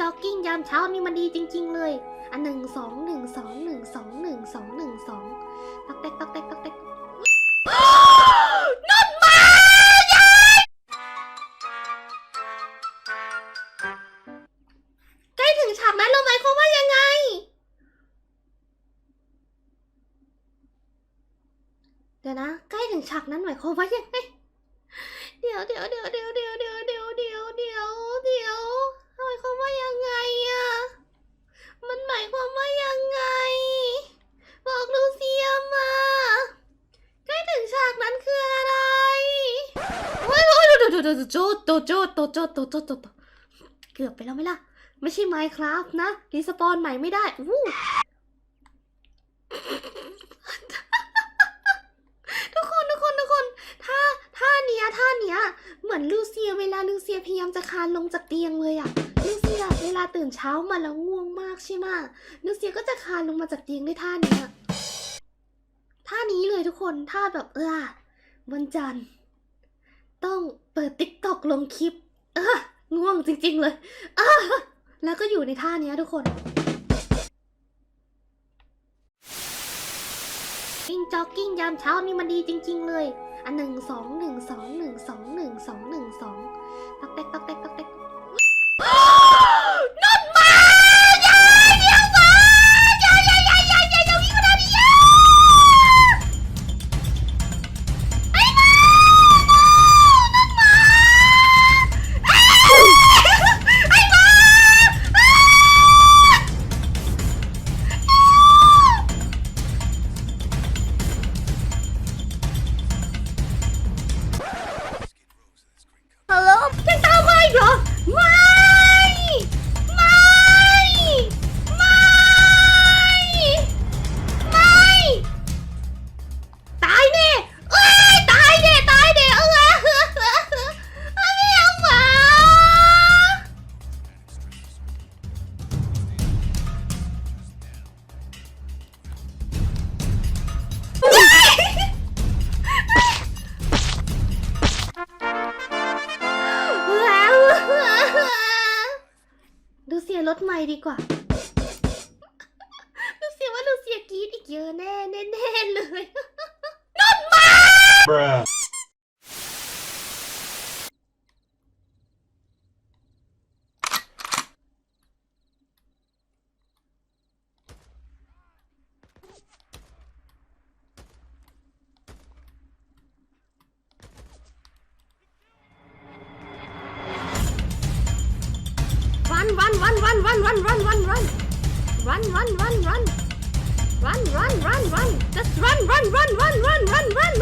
จ็อกกิ้งยามเช้านี่มันดีจริง ๆ เลย อันหนึ่งสองหนึ่งสองหนึ่งสองหนึ่งสองหนึ่งสองตอกแตกตอกแตกตอกแตกนั่นมายายใกล้ถึงฉากนั้นแล้วไหมเขามว่ายังไง เดี๋ยวนะ ใกล้ถึงฉากนั้นหมายความว่ายังไง เดี๋ยวเดี๋ยวเดี๋ยวเดี๋ยวเดี๋ยวเดี๋ยวเดี๋ยวเดี๋ยวหมายค ว่ายังไงอะมันหมายความว่ายังไง บอกลูเซียมาใกล้ถึงฉากนั้นคืออะไรโอ้ยโอ้ยโดโดโดโดโจโตโจโตโจโดดโจดเกือบไปแล้วไหมล่ะ ไม่ใช่ไมค์ครับนะรีสปอนใหม่ไม่ได้วู้ ทุกคนทุกคนทุกคนท่าท่าเนี้ยท่าเนี้ย เหมือนลูเซียเว ลาลูเซียพยายามจะคานลงจากเตียงเลยอะลูเซียเวลาตื่นเช้ามาแล้วง่วงมากใช่ไหมลูเซียก็จะคานลงมาจากเตียงด้วยท่านี้ท่านี้เลยทุกคนท่าแบบเออวันจันทร์ต้องเปิดติ๊กตอกลงคลิป เออง่วงจริง ๆ เลยเออแล้วก็อยู่ในท่านี้ทุกคนวิ่งจ็อกกิ้งยามเช้านี่มันดีจริง ๆ เลย อันหนึ่งสองหนึ่งสองหนึ่งสองหนึ่งสองหนึ่งสอง ดูเสียรถใหม่ดีกว่า ดูเสียว่าดูเสียกรีดอีกเยอะแน่แน่แน่เลย Bruh. วัน run, run, run, run. Run, run, run, run. Run, run, run, run. Run! Just run, run, run, run, run, run, run, run.